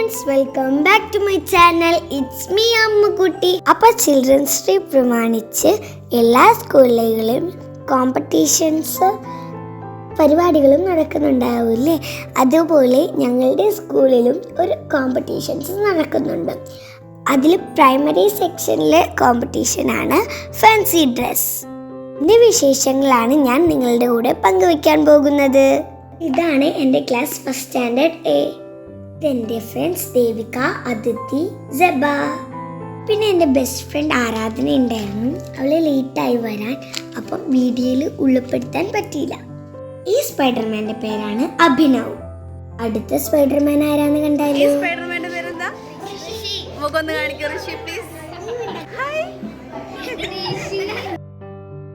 Friends welcome back to my channel it's me Ammukutty അപ്പൊ children's day പ്രമാണിച്ച് എല്ലാ സ്കൂളുകളിലും കോമ്പറ്റീഷൻസ് പരിപാടികളും നടക്കുന്നുണ്ടാവില്ലേ അതുപോലെ ഞങ്ങളുടെ സ്കൂളിലും ഒരു കോമ്പറ്റീഷൻസ് നടക്കുന്നുണ്ട്. അതിൽ പ്രൈമറി സെക്ഷനിലെ കോമ്പറ്റീഷനാണ് ഫാൻസി ഡ്രസ് ഇതിന്റെ വിശേഷങ്ങളാണ് ഞാൻ നിങ്ങളുടെ കൂടെ പങ്കുവയ്ക്കാൻ പോകുന്നത്. ഇതാണ് എന്റെ ക്ലാസ് ഫസ്റ്റ് സ്റ്റാൻഡേർഡ് എ ഇതെന്റെ ഫ്രണ്ട്സ് ദേവിക അതിഥി ജബ പിന്നെ എന്റെ ബെസ്റ്റ് ഫ്രണ്ട് ആരാധന ഉണ്ടായിരുന്നു. അവൾ ലേറ്റായി വരാൻ അപ്പം വീഡിയോയിൽ ഉൾപ്പെടുത്താൻ പറ്റിയില്ല. ഈ സ്പൈഡർമാന്റെ പേരാണ് അഭിനവ്. അടുത്ത സ്പൈഡർമാൻ ആരാന്ന് കണ്ടാലോ? ഹായ്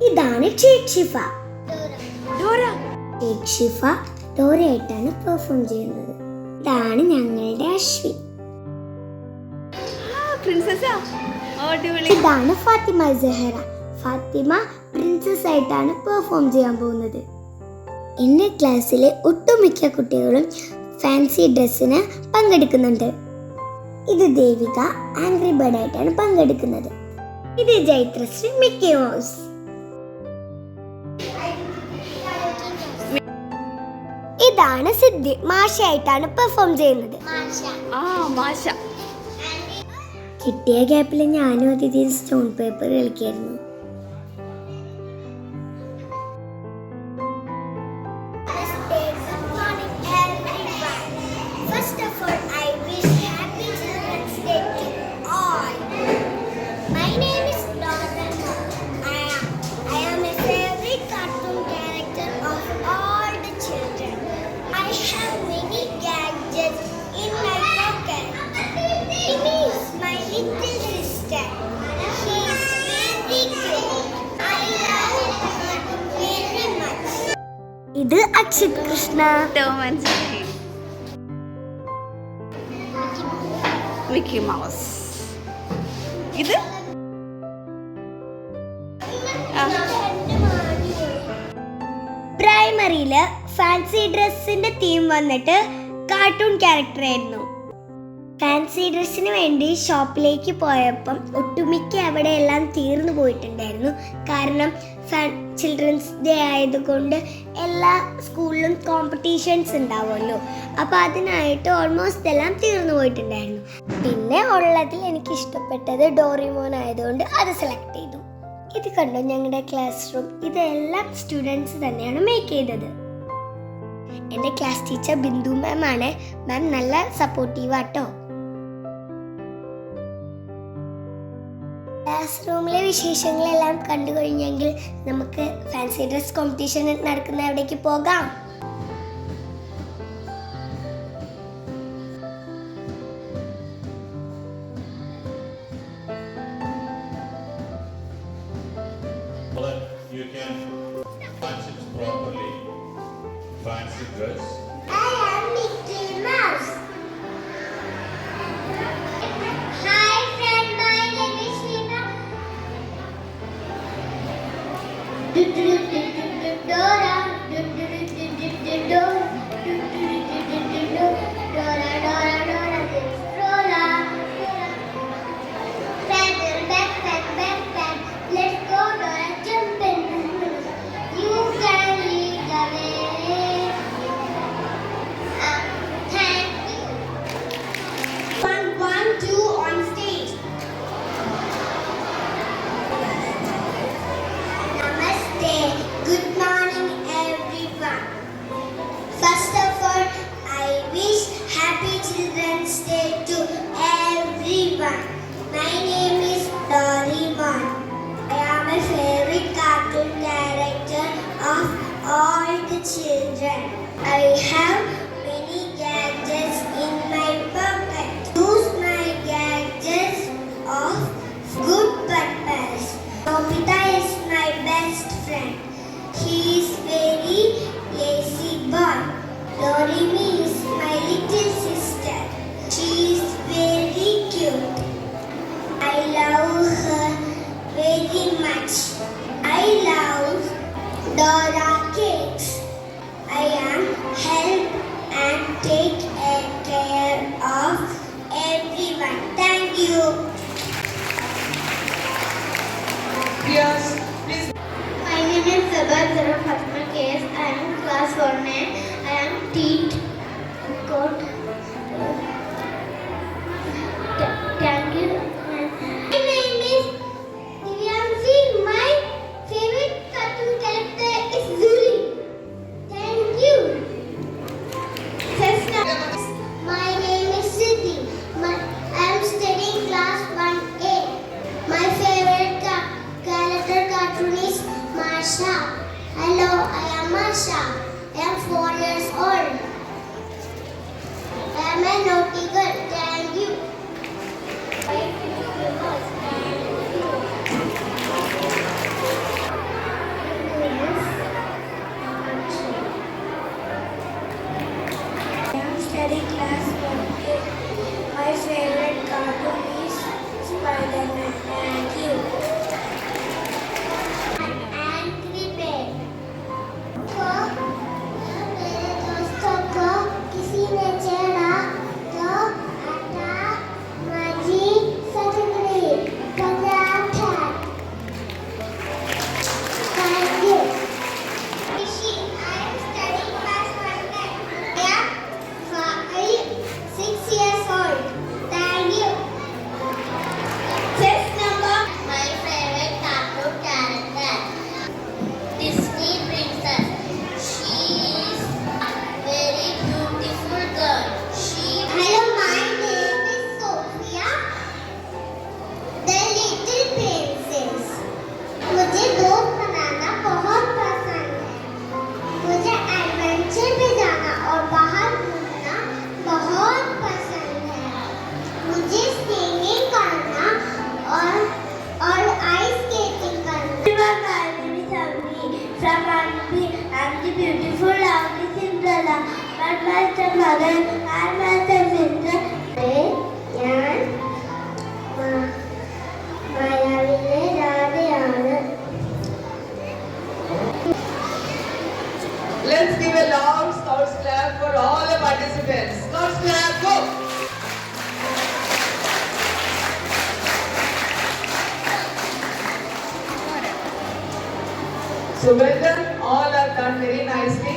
ഇതാണ് ഷേഖ് ഷിഫ ഡോറ. ഷേഖ് ഷിഫ ഡോറയായിട്ടാണ് പെർഫോം ചെയ്യുന്നത്. ഇതാണ് ഞങ്ങളുടെ അശ്വിൻ അടിപൊളി. ഇതാണ് ഫാത്തിമ ജഹറ ഫാത്തിമ പ്രിൻസസ് ആയിട്ടാണ് പെർഫോം ചെയ്യാൻ പോകുന്നത്. എന്റെ ക്ലാസ്സിലെ ഒട്ടുമിക്ക കുട്ടികളും ഫാൻസി ഡ്രസ്സിന് പങ്കെടുക്കുന്നുണ്ട്. ഇത് ദേവിക ആംഗ്രി ബേർഡ് ആയിട്ടാണ് പങ്കെടുക്കുന്നത്. ഇത് ജൈത്രശ്രീ മിക്കി മൗസ്. ഇതാണ് സിദ്ധി. മാഷയായിട്ടാണ് പെർഫോം ചെയ്യുന്നത്. ആ മാഷ. കിട്ടിയ ഗ്യാപ്പിൽ ഞാനും അതിഥി സ്റ്റോൺ പേപ്പർ കളിക്കായിരുന്നു ഇത് അക്ഷിത് കൃഷ്ണ മനസ്സിലായി മിക്കി മൗസ്. ഇത്? ആ. പ്രൈമറിയിൽ ഫാൻസി ഡ്രസ്സിന്റെ തീം വന്നിട്ട് കാർട്ടൂൺ ക്യാരക്ടർ ആയിരുന്നു. ഫാൻസി ഡ്രസ്സിന് വേണ്ടി ഷോപ്പിലേക്ക് പോയപ്പം ഒട്ടുമിക്ക അവിടെ എല്ലാം തീർന്നു പോയിട്ടുണ്ടായിരുന്നു. കാരണം ചിൽഡ്രൻസ് ഡേ ആയതുകൊണ്ട് എല്ലാ സ്കൂളിലും കോമ്പറ്റീഷൻസ് ഉണ്ടാവുമല്ലോ. അപ്പോൾ അതിനായിട്ട് ഓൾമോസ്റ്റ് എല്ലാം തീർന്നു പോയിട്ടുണ്ടായിരുന്നു. പിന്നെ ഉള്ളതിൽ എനിക്ക് ഇഷ്ടപ്പെട്ടത് ഡോറിമോൻ ആയതുകൊണ്ട് അത് സെലക്ട് ചെയ്തു. ഇത് കണ്ടോ ഞങ്ങളുടെ ക്ലാസ് റൂം ഇതെല്ലാം സ്റ്റുഡൻസ് തന്നെയാണ് മേക്ക് ചെയ്തത്. എന്റെ ക്ലാസ് ടീച്ചർ ബിന്ദു മാം ആണ്. മാം നല്ല സപ്പോർട്ടീവ് റൂമിലെ വിശേഷങ്ങളെല്ലാം കണ്ടു കഴിഞ്ഞെങ്കിൽ നമുക്ക് ഫാൻസി ഡ്രസ് കോമ്പറ്റീഷൻ നടക്കുന്ന എവിടേക്ക് പോകാം you can punch it properly. Fancy dress. Doremi is my little sister. She is very cute. I love her very much. I love Dora cakes. I am helping teeth Daddy Let's give a long Scots clap for all the participants. Scots clap, go! So well done, all are done very nicely.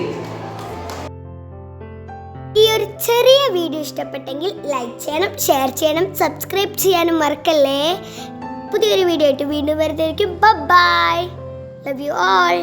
ചെറിയ video ഇഷ്ടപ്പെട്ടെങ്കിൽ like ചെയ്യണം share ചെയ്യണം subscribe ചെയ്യാനും മറക്കല്ലേ. പുതിയൊരു video ആയിട്ട് വീണ്ടും വരുന്നതായിരിക്കും. Bye love you all